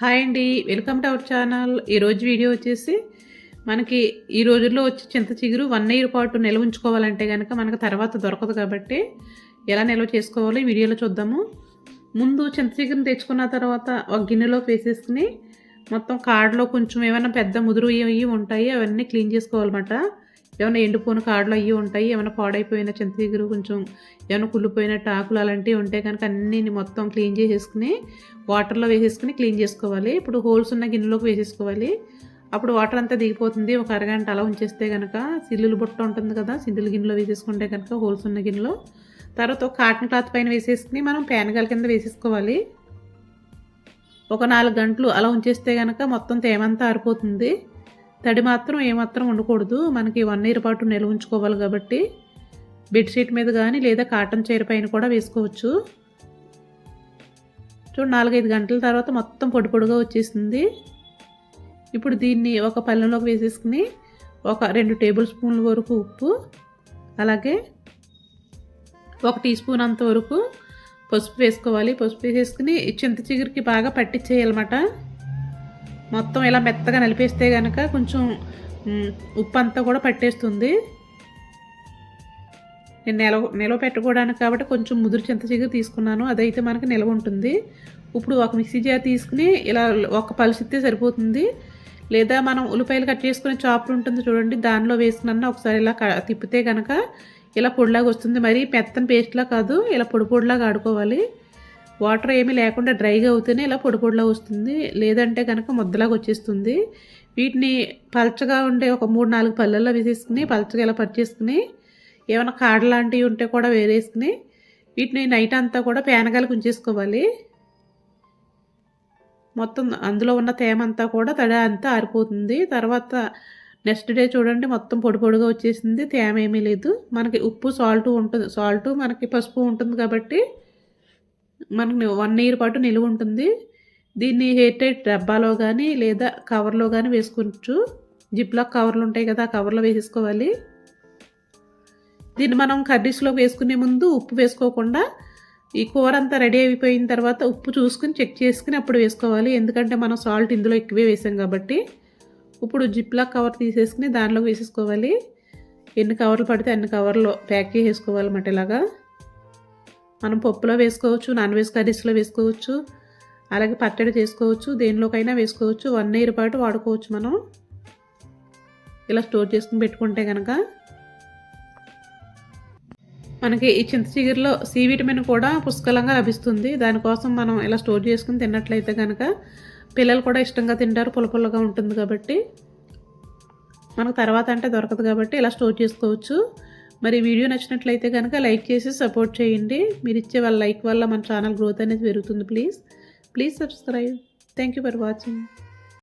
Hi అండి welcome to our channel. ఈరోజు video వచ్చేసి మనకి ఈ రోజుల్లో వచ్చి చింత చిగురు వన్ ఇయర్ పాటు నిల్వ ఉంచుకోవాలంటే కనుక మనకు తర్వాత దొరకదు కాబట్టి ఎలా నిల్వ చేసుకోవాలో ఈ వీడియోలో చూద్దాము. ముందు చింత చిగురుని తెచ్చుకున్న తర్వాత ఒక గిన్నెలో వేసేసుకుని మొత్తం కాడలో కొంచెం ఏమైనా పెద్ద ముదురు అవి ఉంటాయి అవన్నీ క్లీన్ చేసుకోవాలన్నమాట. ఏమైనా ఎండిపోయిన కాడలు అవి ఉంటాయి ఏమైనా పాడైపోయిన చింత కొంచెం ఏమైనా కుళ్ళిపోయిన ఆకులు అలాంటివి ఉంటే కనుక అన్నీ మొత్తం క్లీన్ చేసేసుకుని వాటర్లో వేసేసుకుని క్లీన్ చేసుకోవాలి. ఇప్పుడు హోల్స్ ఉన్న గిన్నెలోకి వేసేసుకోవాలి. అప్పుడు వాటర్ అంతా దిగిపోతుంది. ఒక అరగంట అలా ఉంచేస్తే కనుక సిల్లులు బుట్ట ఉంటుంది కదా సిల్లులు గిన్నెలో వేసేసుకుంటే కనుక హోల్స్ ఉన్న గిన్నెలో. తర్వాత ఒక కాటన్ క్లాత్ పైన వేసేసుకుని మనం ప్యానగాల కింద వేసేసుకోవాలి. ఒక నాలుగు గంటలు అలా ఉంచేస్తే కనుక మొత్తం తేమంతా ఆరిపోతుంది. తడి మాత్రం ఏమాత్రం ఉండకూడదు. మనకి వన్ ఇయర్ పాటు నిల్వ ఉంచుకోవాలి కాబట్టి బెడ్షీట్ మీద కానీ లేదా కాటన్ చీర పైన కూడా వేసుకోవచ్చు. చూడు నాలుగైదు గంటల తర్వాత మొత్తం పొడి పొడిగా వచ్చేసింది. ఇప్పుడు దీన్ని ఒక పళ్ళెంలోకి వేసేసుకుని ఒక రెండు టేబుల్ స్పూన్ల వరకు ఉప్పు అలాగే ఒక టీ స్పూన్ అంత వరకు పసుపు వేసుకోవాలి. పసుపు వేసేసుకుని చింత చిగురికి బాగా పట్టించేయాలన్నమాట మొత్తం ఇలా మెత్తగా నలిపేస్తే కనుక కొంచెం ఉప్పు అంతా కూడా పట్టేస్తుంది. నేను నిలవ నిలవ పెట్టుకోవడానికి కాబట్టి కొంచెం ముదురు చింత చిగురు తీసుకున్నాను. అదైతే మనకి నిలవ ఉంటుంది. ఇప్పుడు ఒక మిక్సీ జార్ తీసుకుని ఇలా ఒక పలుసిస్తే సరిపోతుంది. లేదా మనం ఉల్లిపాయలు కట్ చేసుకునే చాపులు ఉంటుంది చూడండి దానిలో వేసుకున్న ఒకసారి ఇలా తిప్పితే కనుక ఇలా పొడిలాగా వస్తుంది. మరి పెత్తని పేస్ట్లా కాదు ఇలా పొడి పొడిలాగా ఆడుకోవాలి. వాటర్ ఏమీ లేకుండా డ్రైగా అవుతేనే ఇలా పొడి పొడిలా వస్తుంది. లేదంటే కనుక ముద్దలాగా వచ్చేస్తుంది. వీటిని పలచగా ఉండే ఒక మూడు నాలుగు పళ్ళల్లో వేసేసుకుని పలచగా ఇలా పర్చేసుకుని ఏమైనా కాడ లాంటివి ఉంటే కూడా వేరేసుకుని వీటిని నైట్ అంతా కూడా పేనగాలకు ఉంచేసుకోవాలి మొత్తం అందులో ఉన్న తేమ అంతా కూడా తడ అంతా ఆరిపోతుంది. తర్వాత నెక్స్ట్ డే చూడండి మొత్తం పొడి పొడిగా వచ్చేసింది. తేమ ఏమీ లేదు. మనకి ఉప్పు సాల్ట్ ఉంటుంది. సాల్ట్ మనకి పసుపు ఉంటుంది కాబట్టి మనకు వన్ ఇయర్ పాటు నిలువ ఉంటుంది. దీన్ని హెయిర్ టైట్ డబ్బాలో కానీ లేదా కవర్లో కానీ వేసుకోవచ్చు. జిప్లాక్ కవర్లు ఉంటాయి కదా ఆ కవర్లో వేసేసుకోవాలి. దీన్ని మనం కర్రీస్లో వేసుకునే ముందు ఉప్పు వేసుకోకుండా ఈ కూర అంతా రెడీ అయిపోయిన తర్వాత ఉప్పు చూసుకుని చెక్ చేసుకుని అప్పుడు వేసుకోవాలి. ఎందుకంటే మనం సాల్ట్ ఇందులో ఎక్కువే వేసాం కాబట్టి. ఇప్పుడు జిప్లాక్ కవర్ తీసేసుకుని దానిలోకి వేసేసుకోవాలి. ఎన్ని కవర్లు పడితే అన్ని కవర్లో ప్యాక్ చేసేసుకోవాలన్నమాట ఇలాగా. మనం పప్పులో వేసుకోవచ్చు నాన్ వెజ్ కర్రీస్లో వేసుకోవచ్చు అలాగే పచ్చడి చేసుకోవచ్చు దేనిలోకైనా వేసుకోవచ్చు వన్ ఇయర్ పాటు వాడుకోవచ్చు మనం. ఇలా స్టోర్ చేసుకుని పెట్టుకుంటే కనుక మనకి ఈ చింత చిగురులో సి విటమిన్ కూడా పుష్కలంగా లభిస్తుంది. దానికోసం మనం ఇలా స్టోర్ చేసుకుని తిన్నట్లయితే కనుక పిల్లలు కూడా ఇష్టంగా తింటారు పులపుల్లగా ఉంటుంది కాబట్టి. మనకు తర్వాత అంటే దొరకదు కాబట్టి ఇలా స్టోర్ చేసుకోవచ్చు. మరి వీడియో నచ్చినట్లయితే కనుక లైక్ చేసి సపోర్ట్ చేయండి. మీరు ఇచ్చే వాళ్ళ లైక్ వల్ల మన ఛానల్ గ్రోత్ అనేది పెరుగుతుంది. Please please subscribe. Thank you for watching